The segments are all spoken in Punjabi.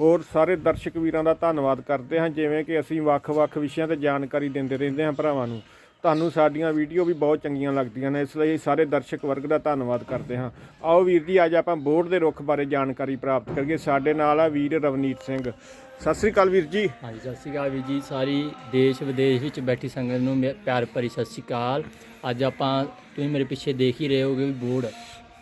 ਹੋਰ ਸਾਰੇ ਦਰਸ਼ਕ ਵੀਰਾਂ ਦਾ ਧੰਨਵਾਦ ਕਰਦੇ ਹਾਂ, ਜਿਵੇਂ ਕਿ ਅਸੀਂ ਵੱਖ-ਵੱਖ ਵਿਸ਼ਿਆਂ ਤੇ ਜਾਣਕਾਰੀ ਦਿੰਦੇ ਰਹਿੰਦੇ ਹਾਂ ਭਰਾਵਾਂ ਨੂੰ। ਤੁਹਾਨੂੰ ਸਾਡੀਆਂ ਵੀਡੀਓ ਵੀ ਬਹੁਤ ਚੰਗੀਆਂ ਲੱਗਦੀਆਂ ਨੇ, ਇਸ ਲਈ ਸਾਰੇ ਦਰਸ਼ਕ ਵਰਗ ਦਾ ਧੰਨਵਾਦ ਕਰਦੇ ਹਾਂ। ਆਓ ਵੀਰ ਜੀ, ਅੱਜ ਆਪਾਂ ਬੋਰਡ ਦੇ ਰੁੱਖ ਬਾਰੇ ਜਾਣਕਾਰੀ ਪ੍ਰਾਪਤ ਕਰੀਏ। ਸਾਡੇ ਨਾਲ ਆ ਵੀਰ ਰਵਨੀਤ ਸਿੰਘ। ਸਤਿ ਸ੍ਰੀ ਅਕਾਲ ਵੀਰ ਜੀ। ਹਾਂਜੀ, ਸਤਿ ਸ਼੍ਰੀ ਅਕਾਲ ਵੀਰ ਜੀ। ਸਾਰੀ ਦੇਸ਼ ਵਿਦੇਸ਼ ਵਿੱਚ ਬੈਠੀ ਸੰਗਤ ਨੂੰ ਮੇ- ਪਿਆਰ ਭਰੀ ਸਤਿ ਸ਼੍ਰੀ ਅਕਾਲ। ਅੱਜ ਆਪਾਂ, ਤੁਸੀਂ ਮੇਰੇ ਪਿੱਛੇ ਦੇਖ ਹੀ ਰਹੇ ਹੋਗੇ ਵੀ ਬੋਰਡ।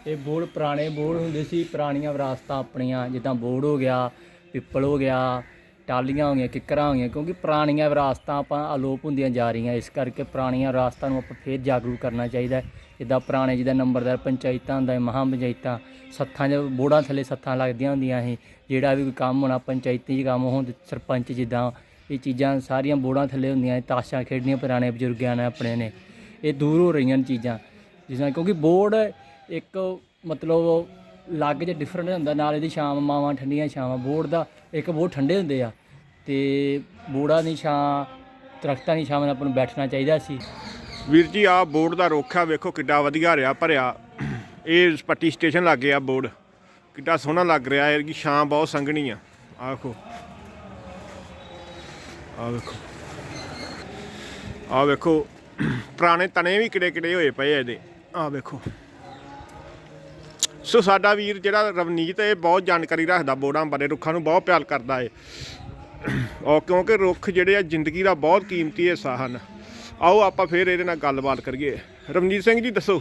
ਇਹ ਬੋਰਡ, ਪੁਰਾਣੇ ਬੋਰਡ ਹੁੰਦੇ ਸੀ, ਪੁਰਾਣੀਆਂ ਵਿਰਾਸਤਾਂ ਆਪਣੀਆਂ, ਜਿੱਦਾਂ ਬੋਰਡ ਹੋ ਗਿਆ ਪਿੱਪਲ ਹੋ ਗਿਆ ਟਾਲੀਆਂ ਹੋ ਗਈਆਂ, ਕਿੱਕਰਾਂ ਹੋ ਗਈਆਂ, ਕਿਉਂਕਿ ਪੁਰਾਣੀਆਂ ਵਿਰਾਸਤਾਂ ਆਪਾਂ ਅਲੋਪ ਹੁੰਦੀਆਂ ਜਾ ਰਹੀਆਂ, ਇਸ ਕਰਕੇ ਪੁਰਾਣੀਆਂ ਵਿਰਾਸਤਾਂ ਨੂੰ ਆਪਾਂ ਫੇਰ ਜਾਗਰੂਕ ਕਰਨਾ ਚਾਹੀਦਾ ਜਿੱਦਾਂ ਪੁਰਾਣੇ ਜਿੱਦਾਂ ਨੰਬਰਦਾਰ ਪੰਚਾਇਤਾਂ ਹੁੰਦਾ ਮਹਾਂ ਪੰਚਾਇਤਾਂ ਸੱਥਾਂ 'ਚ ਬੋਰਡਾਂ ਥੱਲੇ ਸੱਥਾਂ ਲੱਗਦੀਆਂ ਹੁੰਦੀਆਂ ਸੀ, ਜਿਹੜਾ ਵੀ ਕੋਈ ਕੰਮ ਹੋਣਾ, ਪੰਚਾਇਤੀ 'ਚ ਕੰਮ ਹੋਣ, ਸਰਪੰਚ ਜਿੱਦਾਂ, ਇਹ ਚੀਜ਼ਾਂ ਸਾਰੀਆਂ ਬੋਰਡਾਂ ਥੱਲੇ ਹੁੰਦੀਆਂ ਤਾਸ਼ਾਂ ਖੇਡਣੀਆਂ ਪੁਰਾਣੇ ਬਜ਼ੁਰਗਾਂ ਨੇ ਆਪਣੇ ਨੇ, ਇਹ ਦੂਰ ਹੋ ਰਹੀਆਂ ਨੇ ਚੀਜ਼ਾਂ। ਜਿਸ ਨਾਲ ਕਿਉਂਕਿ ਬੋਰਡ ਇੱਕ ਮਤਲਬ ਲੱਗ ਜੇ ਡਿਫਰੈਂਟ ਹੁੰਦਾ, ਨਾਲ ਇਹਦੀ ਛਾਂ, ਮਾਵਾਂ ਠੰਡੀਆਂ ਛਾਵਾਂ ਬੋਰਡ ਦਾ, ਇੱਕ ਬਹੁਤ ਠੰਡੇ ਹੁੰਦੇ ਆ। ਤੇ ਬੋਰਡਾਂ ਦੀ ਛਾਂ, ਦਰਖਤਾਂ ਦੀ ਛਾਂ ਨਾਲ ਆਪਾਂ ਨੂੰ ਬੈਠਣਾ ਚਾਹੀਦਾ ਸੀ। ਵੀਰ ਜੀ ਆ ਬੋਰਡ ਦਾ ਰੁੱਖ ਆ ਵੇਖੋ ਕਿੱਡਾ ਵਧੀਆ ਰਿਹਾ, ਭਰਿਆ। ਇਹ ਪੱਟੀ ਸਟੇਸ਼ਨ ਲੱਗ ਗਿਆ ਬੋਰਡ ਕਿੱਡਾ ਸੋਹਣਾ ਲੱਗ ਰਿਹਾ, ਇਹਦੀ ਛਾਂ ਬਹੁਤ ਸੰਘਣੀ ਆ। ਆਹ ਵੇਖੋ। ਆ ਵੇਖੋ। ਆ ਵੇਖੋ। ਪੁਰਾਣੇ ਤਣੇ ਵੀ ਕਿੜੇ ਕਿੜੇ ਹੋਏ ਪਏ ਆ ਇਹਦੇ। ਆ ਵੇਖੋ। ਸੋ ਸਾਡਾ ਵੀਰ ਜਿਹੜਾ ਰਵਨੀਤ ਇਹ ਬਹੁਤ ਜਾਣਕਾਰੀ ਰੱਖਦਾ ਬੋਰਡਾਂ ਬਾਰੇ, ਰੁੱਖਾਂ ਨੂੰ ਬਹੁਤ ਪਿਆਰ ਕਰਦਾ ਏ ਔਰ ਕਿਉਂਕਿ ਰੁੱਖ ਜਿਹੜੇ ਆ, ਜ਼ਿੰਦਗੀ ਦਾ ਬਹੁਤ ਕੀਮਤੀ ਹਿੱਸਾ ਹਨ। ਆਓ ਆਪਾਂ ਫਿਰ ਇਹਦੇ ਨਾਲ ਗੱਲਬਾਤ ਕਰੀਏ। ਰਵਨੀਤ ਸਿੰਘ ਜੀ, ਦੱਸੋ।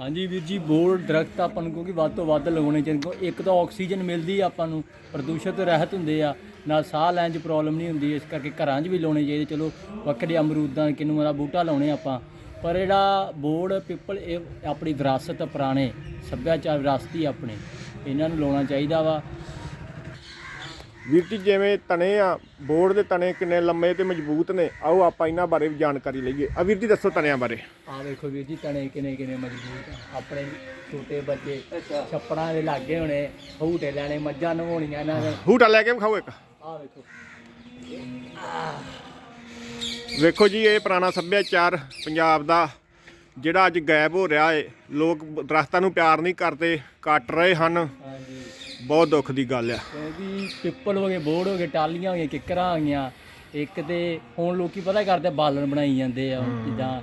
ਹਾਂਜੀ ਵੀਰ ਜੀ ਬੋਰਡ ਦਰਖਤ ਆਪਾਂ ਨੂੰ ਕਿਉਂਕਿ ਵੱਧ ਤੋਂ ਵੱਧ ਲਗਾਉਣੇ ਚਾਹੀਦੇ ਕਿਉਂਕਿ ਇੱਕ ਤਾਂ ਆਕਸੀਜਨ ਮਿਲਦੀ ਆਪਾਂ ਨੂੰ ਪ੍ਰਦੂਸ਼ਣ ਤੋਂ ਰਹਿਤ ਹੁੰਦੇ ਆ। ਨਾਲ ਸਾਹ ਲੈਣ 'ਚ ਪ੍ਰੋਬਲਮ ਨਹੀਂ ਹੁੰਦੀ, ਇਸ ਕਰਕੇ ਘਰਾਂ 'ਚ ਵੀ ਲਾਉਣੇ ਚਾਹੀਦੇ। ਚਲੋ, ਵੱਖਰੇ ਅਮਰੂਦਾਂ, ਕਿਨੂੰ ਦਾ ਬੂਟਾ ਲਾਉਣੇ ਆਪਾਂ। ਪਰ ਜਿਹੜਾ ਬੋਰਡ ਪਿੱਪਲ, ਇਹ ਆਪਣੀ ਵਿਰਾਸਤ ਪੁਰਾਣੇ ਸੱਭਿਆਚਾਰ ਵਿਰਾਸਤੀ ਆਪਣੇ ਇਹਨਾਂ ਨੂੰ ਲਾਉਣਾ ਚਾਹੀਦਾ ਵਾ। ਵੀਰ ਜੀ ਜਿਵੇਂ ਤਣੇ ਆ ਬੋਰਡ ਦੇ ਤਣੇ ਕਿੰਨੇ ਲੰਮੇ ਤੇ ਮਜ਼ਬੂਤ ਨੇ ਆਓ ਆਪਾਂ ਇਹਨਾਂ ਬਾਰੇ ਵੀ ਜਾਣਕਾਰੀ ਲਈਏ। ਆ ਵੀਰ ਜੀ ਦੱਸੋ ਤਣਿਆਂ ਬਾਰੇ। ਆ ਵੇਖੋ ਵੀਰ ਜੀ ਤਣੇ ਕਿਨੇ ਕਿਨੇ ਮਜ਼ਬੂਤ ਆ। ਆਪਣੇ ਛੋਟੇ ਬੱਚੇ ਛੱਪੜਾਂ ਦੇ ਲਾਗੇ ਹੋਣੇ ਹੂਟੇ ਲੈਣੇ ਮੱਝਾਂ ਨਵਾਉਣੀਆਂ ਇਹਨਾਂ ਨੇ। ਹੂਟਾ ਲੈ ਕੇ ਵਿਖਾਓ ਇੱਕ। ਆ ਵੇਖੋ। ਵੇਖੋ ਜੀ ਇਹ ਪੁਰਾਣਾ ਸੱਭਿਆਚਾਰ ਪੰਜਾਬ ਦਾ ਜਿਹੜਾ ਅੱਜ ਗਾਇਬ ਹੋ ਰਿਹਾ ਏ ਲੋਕ ਦਰਖਤਾਂ ਨੂੰ ਪਿਆਰ ਨਹੀਂ ਕਰਦੇ ਕੱਟ ਰਹੇ ਹਨ। ਹਾਂਜੀ। ਬਹੁਤ ਦੁੱਖ ਦੀ ਗੱਲ ਆ। ਕਿਉਂਕਿ ਪਿੱਪਲ ਹੋ ਗਏ ਬੋੜ ਹੋ ਗਏ ਟਾਲੀਆਂ ਹੋ ਗਈਆਂ ਕਿੱਕਰਾਂ ਹੋ ਗਈਆਂ। ਇੱਕ ਤੇ ਹੁਣ ਲੋਕੀ ਪਤਾ ਕਰਦੇ ਬਾਲਣ ਬਣਾਈ ਜਾਂਦੇ ਆ ਜਿੱਦਾਂ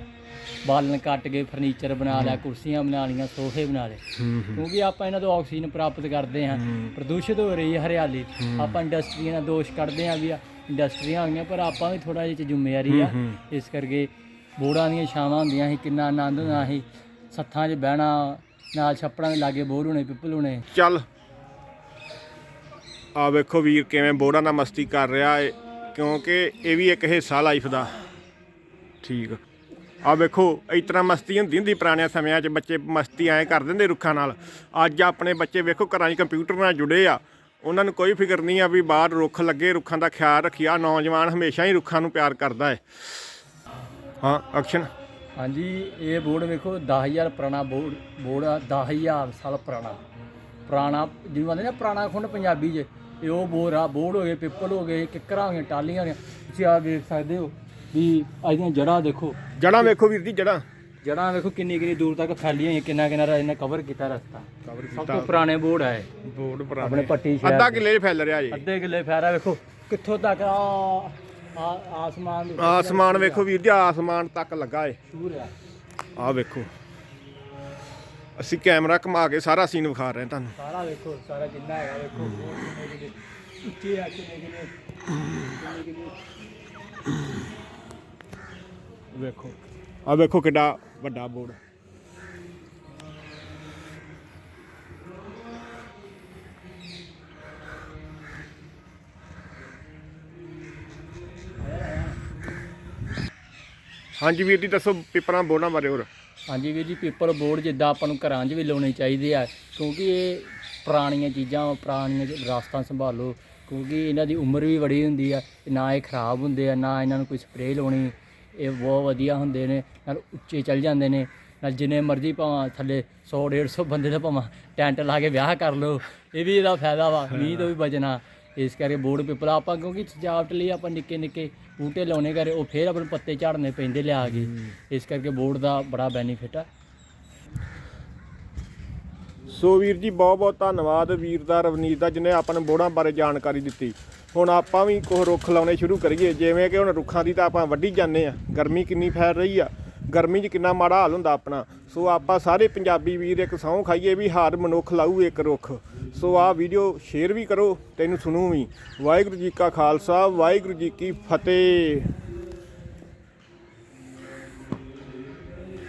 ਬਾਲਣ ਕੱਟ ਕੇ ਫਰਨੀਚਰ ਬਣਾ ਲਿਆ ਕੁਰਸੀਆਂ ਬਣਾ ਲਈਆਂ ਸੋਫੇ ਬਣਾ ਲਏ। ਕਿਉਂਕਿ ਆਪਾਂ ਇਹਨਾਂ ਤੋਂ ਆਕਸੀਜਨ ਪ੍ਰਾਪਤ ਕਰਦੇ ਹਾਂ ਪ੍ਰਦੂਸ਼ਿਤ ਹੋ ਰਹੀ ਹੈ ਹਰਿਆਲੀ। ਆਪਾਂ ਇੰਡਸਟਰੀਆਂ ਦਾ ਦੋਸ਼ ਕੱਢਦੇ ਹਾਂ ਵੀ ਆ ਇੰਡਸਟਰੀਆਂ ਹੋ ਗਈਆਂ ਪਰ ਆਪਾਂ ਵੀ ਥੋੜਾ ਜਿਹਾ ਜ਼ਿੰਮੇਵਾਰੀ ਆ। ਇਸ ਕਰਕੇ ਬੋੜਾਂ ਦੀਆਂ ਛਾਵਾਂ ਹੁੰਦੀਆਂ ਸੀ, ਕਿੰਨਾ ਆਨੰਦ ਹੁੰਦਾ ਸੀ। ਸੱਥਾਂ 'ਚ ਬਹਿਣਾ, ਨਾਲ ਛੱਪੜਾਂ ਦੇ ਲਾਗੇ ਬੋਰ ਹੋਣੇ, ਪਿੱਪਲ ਹੋਣੇ। ਚੱਲ। ਆ ਵੇਖੋ ਵੀਰ, ਕਿਵੇਂ ਬੋੜਾਂ ਨਾਲ ਮਸਤੀ ਕਰ ਰਿਹਾ ਏ, ਕਿਉਂਕਿ ਇਹ ਵੀ ਇੱਕ ਹਿੱਸਾ ਲਾਈਫ ਦਾ। ਠੀਕ। ਆ ਵੇਖੋ, ਇਸ ਮਸਤੀ ਹੁੰਦੀ ਹੁੰਦੀ ਪੁਰਾਣਿਆਂ ਸਮਿਆਂ 'ਚ, ਬੱਚੇ ਮਸਤੀ ਐਂ ਕਰ ਦਿੰਦੇ ਰੁੱਖਾਂ ਨਾਲ। ਅੱਜ ਆਪਣੇ ਬੱਚੇ ਵੇਖੋ, ਘਰਾਂ 'ਚ ਕੰਪਿਊਟਰ ਨਾਲ ਜੁੜੇ ਆ। ਉਹਨਾਂ ਨੂੰ ਕੋਈ ਫਿਕਰ ਨਹੀਂ ਆ ਵੀ ਬਾਹਰ ਰੁੱਖ ਲੱਗੇ, ਰੁੱਖਾਂ ਦਾ ਖਿਆਲ ਰੱਖਿਆ ਨੌਜਵਾਨ ਹਮੇਸ਼ਾ ਹੀ ਰੁੱਖਾਂ ਨੂੰ ਪਿਆਰ ਕਰਦਾ ਹੈ ਹਾਂ ਐਕਸ਼ਨ ਹਾਂਜੀ ਇਹ ਬੋਰਡ ਵੇਖੋ 10000 ਪੁਰਾਣਾ ਬੋਰਡ ਬੋਰਡ ਆ 10000 ਸਾਲ ਪੁਰਾਣਾ। ਪੁਰਾਣਾ ਜਿਹਨੂੰ ਕਹਿੰਦੇ ਨਾ ਪੁਰਾਣਾ ਖੁੰਡ ਪੰਜਾਬੀ 'ਚ ਇਹ ਉਹ ਬੋਰ ਆ ਬੋਰਡ ਹੋ ਗਏ ਪਿੱਪਲ ਹੋ ਗਏ ਕਿੱਕਰਾਂ ਹੋ ਗਈਆਂ ਟਾਲੀਆਂ ਹੋ ਗਈਆਂ ਤੁਸੀਂ ਆ ਵੇਖ ਸਕਦੇ ਹੋ ਵੀ ਇਹਦੀਆਂ ਜੜ੍ਹਾਂ ਦੇਖੋ। ਜੜਾਂ ਵੇਖੋ ਵੀਰ ਜੀ ਜੜਾਂ ਜੜ੍ਹਾਂ ਵੇਖੋ ਕਿੰਨੀ ਕਿੰਨੀ ਦੂਰ ਤੱਕ ਫੈਲੀਆਂ ਹੋਈਆਂ ਕਿੰਨਾ ਕਿੰਨਾ ਇਹਨੇ ਕਵਰ ਕੀਤਾ ਰਸਤਾ। ਸਭ ਤੋਂ ਪੁਰਾਣੇ ਬੋਰਡ ਆ ਇਹ। ਬੋਰਡ ਆਪਣੇ ਪੁਰਾਣੇ ਪੱਟੀ ਸ਼ਹਿਰ ਅੱਧਾ। ਕਿੱਲੇ 'ਚ ਫੈਲ ਰਿਹਾ ਜੀ। ਅੱਧੇ ਕਿੱਲੇ ਫੈਰਾ ਵੇਖੋ ਕਿੱਥੋਂ ਤੱਕ ਆ ਆਸਮਾਨ ਦੇ ਆਸਮਾਨ ਵੇਖੋ ਵੀਰ ਜੀ ਆਸਮਾਨ ਤੱਕ ਲੱਗਾ ਏ। ਦੂਰ ਆ। ਆ ਵੇਖੋ। ਅਸੀਂ ਕੈਮਰਾ ਘੁਮਾ ਕੇ ਸਾਰਾ ਸੀਨ ਵਿਖਾ ਰਹੇ ਹਾਂ ਤੁਹਾਨੂੰ। ਸਾਰਾ ਵੇਖੋ ਸਾਰਾ ਜਿੰਨਾ ਹੈਗਾ ਵੇਖੋ ਉੱਚੇ ਆ ਕਿੰਨੇ ਕਿੰਨੇ ਕਿੰਨੇ ਕਿੰਨੇ। ਵੇਖੋ। ਆ ਵੇਖੋ ਕਿੱਡਾ ਵੱਡਾ ਬੋਰਡ। ਹਾਂਜੀ ਵੀਰ ਜੀ, ਦੱਸੋ ਪੇਪਰਾਂ, ਬੋਰਡਾਂ ਬਾਰੇ ਹੋਰ। ਹਾਂਜੀ ਵੀਰ ਜੀ, ਪੇਪਰ ਬੋਰਡ ਜਿੱਦਾਂ ਆਪਾਂ ਨੂੰ ਘਰਾਂ 'ਚ ਵੀ ਲਾਉਣੇ ਚਾਹੀਦੇ ਆ, ਕਿਉਂਕਿ ਇਹ ਪੁਰਾਣੀਆਂ ਚੀਜ਼ਾਂ, ਪੁਰਾਣੀਆਂ ਵਿਰਾਸਤਾਂ ਸੰਭਾਲੋ, ਕਿਉਂਕਿ ਇਹਨਾਂ ਦੀ ਉਮਰ ਵੀ ਬੜੀ ਹੁੰਦੀ ਆ, ਨਾ ਇਹ ਖਰਾਬ ਹੁੰਦੇ ਆ, ਨਾ ਇਹਨਾਂ ਨੂੰ ਕੋਈ ਸਪਰੇਅ ਲਾਉਣੀ, ਇਹ ਬਹੁਤ ਵਧੀਆ ਹੁੰਦੇ ਨੇ, ਨਾਲ ਉੱਚੇ ਚੱਲ ਜਾਂਦੇ ਨੇ, ਨਾਲ ਜਿੰਨੇ ਮਰਜ਼ੀ ਭਾਵਾਂ ਥੱਲੇ 100 150 ਬੰਦੇ ਦਾ ਭਾਵਾਂ ਟੈਂਟ ਲਾ ਕੇ ਵਿਆਹ ਕਰ ਲਓ, ਇਹ ਵੀ ਇਹਦਾ ਫਾਇਦਾ ਵਾ, ਮੀਂਹ ਤੋਂ ਵੀ ਬਚਣਾ। ਇਸ ਕਰਕੇ ਬੋਰਡ ਪਿੱਪਲਾ ਆਪਾਂ ਕਿਉਂਕਿ ਸਜਾਵਟ ਲਈ ਆਪਾਂ ਨਿੱਕੇ ਨਿੱਕੇ ਬੂਟੇ ਲਾਉਣੇ ਘਰੇ ਉਹ ਫੇਰ ਆਪਣੇ ਪੱਤੇ ਝਾੜਨੇ ਪੈਂਦੇ ਲਿਆ ਕੇ। ਇਸ ਕਰਕੇ ਬੋਰਡ ਦਾ ਬੜਾ ਬੈਨੀਫਿਟ ਆ। ਸੋ ਵੀਰ ਜੀ ਬਹੁਤ ਬਹੁਤ ਧੰਨਵਾਦ ਵੀਰ ਦਾ ਰਵਨੀਤ ਦਾ ਜਿਹਨੇ ਆਪਾਂ ਨੂੰ ਬੋੜਾਂ ਬਾਰੇ ਜਾਣਕਾਰੀ ਦਿੱਤੀ। ਹੁਣ ਆਪਾਂ ਵੀ ਕੁਝ ਰੁੱਖ ਲਾਉਣੇ ਸ਼ੁਰੂ ਕਰੀਏ ਜਿਵੇਂ ਕਿ ਹੁਣ ਰੁੱਖਾਂ ਦੀ ਤਾਂ ਆਪਾਂ ਵੱਢੀ ਜਾਂਦੇ ਆ ਗਰਮੀ ਕਿੰਨੀ ਫੈਲ ਰਹੀ ਆ। ਗਰਮੀ 'ਚ ਕਿੰਨਾ ਮਾੜਾ ਹਾਲ ਹੁੰਦਾ ਆਪਣਾ। ਸੋ ਆਪਾਂ ਸਾਰੇ ਪੰਜਾਬੀ ਵੀਰ ਇੱਕ ਸਹੁੰ ਖਾਈਏ ਵੀ ਹਾਰ ਮਨੁੱਖ ਲਾਊ ਇੱਕ ਰੁੱਖ। ਸੋ ਆਹ ਵੀਡੀਓ ਸ਼ੇਅਰ ਵੀ ਕਰੋ, ਤੈਨੂੰ ਸੁਣੂ ਵੀ। ਵਾਹਿਗੁਰੂ ਜੀ ਕਾ ਖਾਲਸਾ, ਵਾਹਿਗੁਰੂ ਜੀ ਕੀ ਫਤਿਹ।